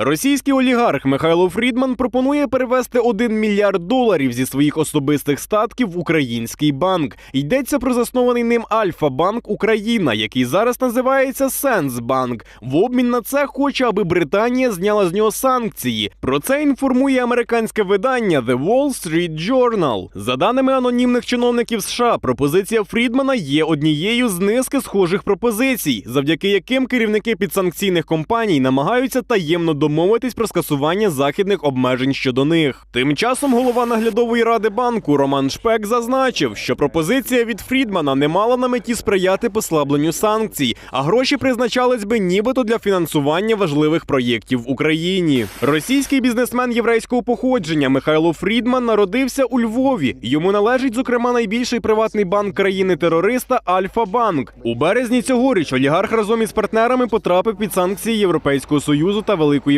Російський олігарх Михайло Фрідман пропонує перевести 1 мільярд доларів зі своїх особистих статків в український банк. Йдеться про заснований ним Альфа-банк Україна, який зараз називається Сенсбанк. В обмін на це хоче, аби Британія зняла з нього санкції. Про це інформує американське видання The Wall Street Journal. За даними анонімних чиновників США, пропозиція Фрідмана є однією з низки схожих пропозицій, завдяки яким керівники підсанкційних компаній намагаються таємно домовитись про скасування західних обмежень щодо них. Тим часом голова наглядової ради банку Роман Шпек зазначив, що пропозиція від Фрідмана не мала на меті сприяти послабленню санкцій, а гроші призначались би нібито для фінансування важливих проєктів в Україні. Російський бізнесмен єврейського походження Михайло Фрідман народився у Львові. Йому належить, зокрема, найбільший приватний банк країни-терориста Альфа-банк. У березні цьогоріч олігарх разом із партнерами потрапив під санкції Європейського союзу та Великої